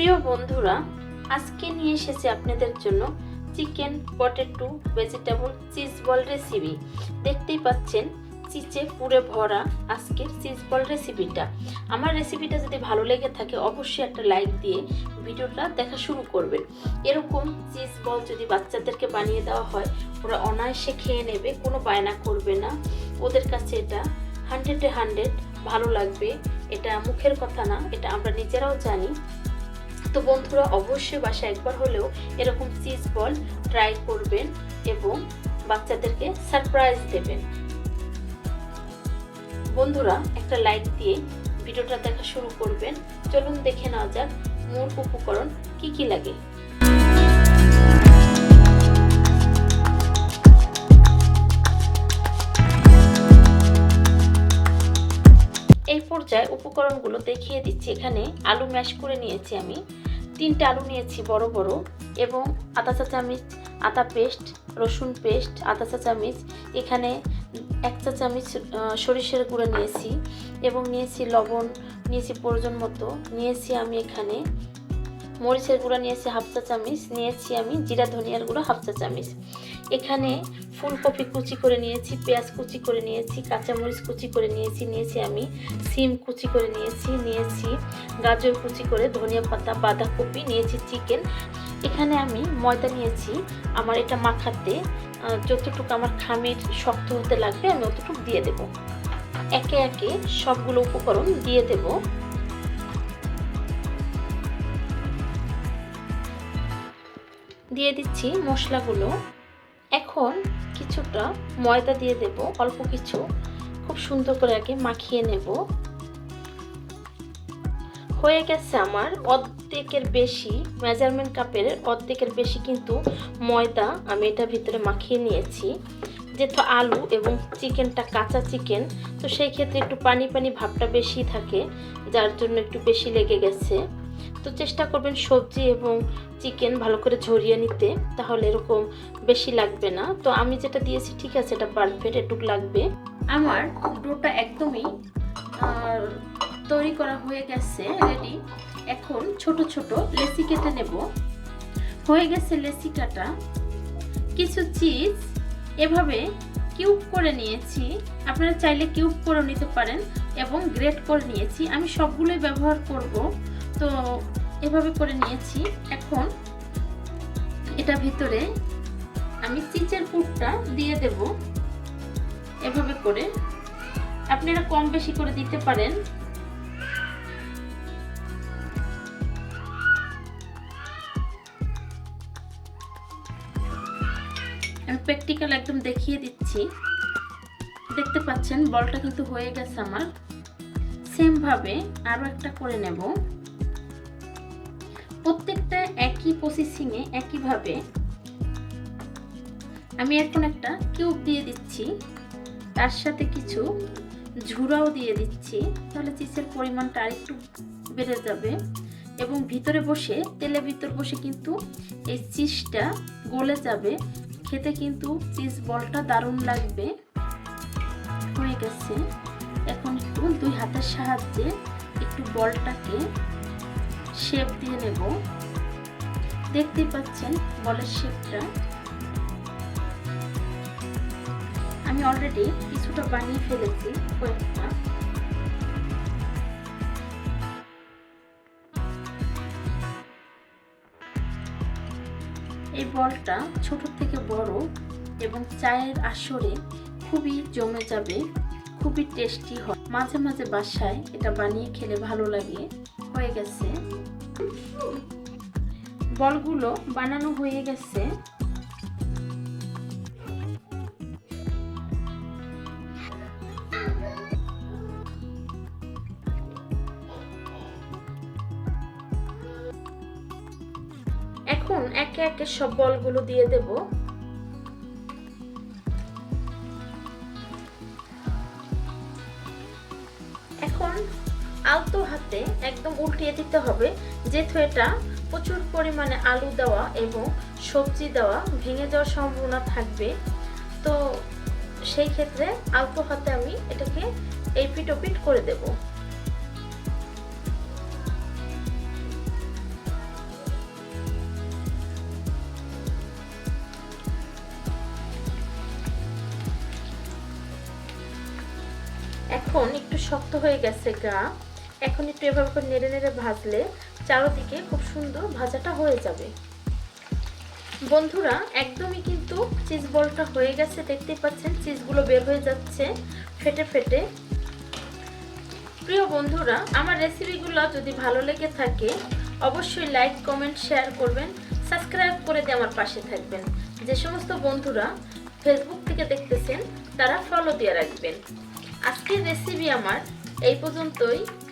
প্রিয় বন্ধুরা, আজকে নিয়ে এসেছি আপনাদের জন্য chicken potato vegetable cheese ball recipe দেখতেই পাচ্ছেন, চিচে পুরে ভরা আজকের চিজ বল রেসিপিটা আমার রেসিপিটা যদি ভালো লেগে থাকে, অবশ্যই একটা লাইক দিয়ে ভিডিওটা দেখা শুরু করবেন। এরকম চিজ বল যদি বাচ্চাদেরকে বানিয়ে দেওয়া হয়, ওরা অনায়াসে খেয়ে নেবে, কোনো বায়না করবে না। ওদের কাছে এটা হান্ড্রেডে হান্ড্রেড ভালো লাগবে। এটা মুখের কথা না, এটা আমরা নিজেরাও জানি। তো বন্ধুরা অবশ্যই বাসায় একবার হলেও এরকম চিজ বল ট্রাই করবেন এবং বাচ্চাদেরকে সারপ্রাইজ দেবেন। বন্ধুরা, একটা লাইক দিয়ে ভিডিওটা দেখা শুরু করবেন। চলুন দেখে নেওয়া যাক মূল উপকরণ কি কি লাগে। এই পর্যায়ে উপকরণগুলো দেখিয়ে দিচ্ছি। এখানে আলু ম্যাশ করে নিয়েছি আমি। তিনটে আলু নিয়েছি বড় বড় এবং আদা চা চামচ আদা পেস্ট, রসুন পেস্ট, আদা চা চামচ এখানে এক চা চামচ সরিষার গুঁড়ো নিয়েছি এবং নিয়েছি লবণ, নিয়েছি প্রয়োজন মতো। নিয়েছি আমি এখানে মরিচের গুঁড়া, নিয়েছি হাফ চা চামচ নিয়েছি আমি জিরা, ধনিয়ার গুঁড়ো, হাফ চা চামচ এখানে ফুলকপি কুচি করে নিয়েছি, পেঁয়াজ কুচি করে নিয়েছি, কাঁচামরিচ কুচি করে নিয়েছি নিয়েছি আমি সিম কুচি করে নিয়েছি নিয়েছি গাজর কুচি করে, ধনিয়া পাতা, বাঁধাকপি, নিয়েছি চিকেন। এখানে আমি ময়দা নিয়েছি, আমার এটা মাখাতে যতটুকু আমার খামির শক্ত হতে লাগবে আমি অতটুকু দিয়ে দেব। একে একে সবগুলো উপকরণ দিয়ে দেব। দিয়ে দিচ্ছি মশলাগুলো। এখন কিছুটা ময়দা দিয়ে দেব, অল্প কিছু। খুব সুন্দর করে আগে মাখিয়ে নেব। হয়ে গেছে আমার অর্ধেকের বেশি, মেজারমেন্ট কাপের অর্ধেকের বেশি কিন্তু ময়দা আমি এটা ভিতরে মাখিয়ে নিয়েছি। যেহেতু আলু এবং চিকেনটা কাঁচা চিকেন, তো সেই ক্ষেত্রে একটু পানি পানি ভাবটা বেশি থাকে, যার জন্য একটু বেশি লেগে গেছে। তো চেষ্টা করবেন সবজি এবং চিকেন ভালো করে ঝরিয়ে নিতে, তাহলে এরকম বেশি লাগবে না। তো আমি যেটা দিয়েছি, ঠিক আছে, এটা পারফেক্ট এটুক লাগবে। আমার ডোটা একদমই তৈরি করা হয়ে গেছে রেডি এখন ছোট ছোট লেসি কেটে নেব। হয়ে গেছে লেসি কাটা। কিছু চিজ এভাবে কিউব করে নিয়েছি। আপনারা চাইলে কিউব করে নিতে পারেন এবং গ্রেট করে নিয়েছি। আমি সবগুলোই ব্যবহার করব। তো এভাবে করে নিয়েছি। এখন এটা ভিতরে আমি চিচের পুরটা দিয়ে দেব এভাবে করে। আপনারা কম বেশি করে দিতে পারেন। আমি প্র্যাকটিক্যাল একদম দেখিয়ে দিচ্ছি। দেখতে পাচ্ছেন, বলটা কিন্তু হয়ে গেছে আমার। সেম ভাবে আরও একটা করে নেব। প্রত্যেকটা একই প্রসেসিংয়ে একইভাবে আমি এখন একটা কিউব দিয়ে দিচ্ছি। তার সাথে কিছু ঝুড়াও দিয়ে দিচ্ছি। তাহলে চিজের পরিমাণটা আরেকটু বেড়ে যাবে। এবং ভিতরে বসে, তেলের ভিতর বসে কিন্তু এই চিজটা গলে যাবে। খেতে কিন্তু চিজ বলটা দারুণ লাগবে। হয়ে গেছে। এখন একটু দুই হাতের সাহায্যে একটু বলটাকে শেপ দিয়ে নেব। দেখতেই পাচ্ছেন বলের শেপটা আমি অলরেডি কিছুটা বানিয়ে ফেলেছি কয়েকটা। এই বলটা ছোট থেকে বড় এবং চায়ের আসরে খুবই জমে যাবে, খুবই টেস্টি হয়। মাঝে মাঝে বাসায় এটা বানিয়ে খেলে ভালো লাগে। হয়ে গেছে। বলগুলো বানানো হয়ে গেছে। এখন একে একে সব বলগুলো দিয়ে দেব। আলতো হাতে একদম উল্টিয়ে দিতে হবে, যেহেতু এটা প্রচুর পরিমাণে আলু দেওয়া এবং সবজি দেওয়া ভেঙে যাওয়ার সম্ভাবনা থাকবে। তো সেই ক্ষেত্রে আলতো হাতে আমি এটাকে এপিট ওপিট করে দেব। এখন একটু শক্ত হয়ে গেছে গা। এখন একটু এভাবে করে নেড়ে নেড়ে ভাজলে চারোদিকে খুব সুন্দর ভাজাটা হয়ে যাবে। বন্ধুরা, একদমই কিন্তু চিজ বলটা হয়ে গেছে, দেখতেই পাচ্ছেন চিজগুলো বের হয়ে যাচ্ছে ফেটে ফেটে। প্রিয় বন্ধুরা, আমার রেসিপিগুলো যদি ভালো লেগে থাকে, অবশ্যই লাইক কমেন্ট শেয়ার করবেন সাবস্ক্রাইব করে দিয়ে আমার পাশে থাকবেন। যে সমস্ত বন্ধুরা ফেসবুক থেকে দেখতেছেন, তারা ফলো দিয়ে রাখবেন। আজকের রেসিপি আমার এই পর্যন্তই।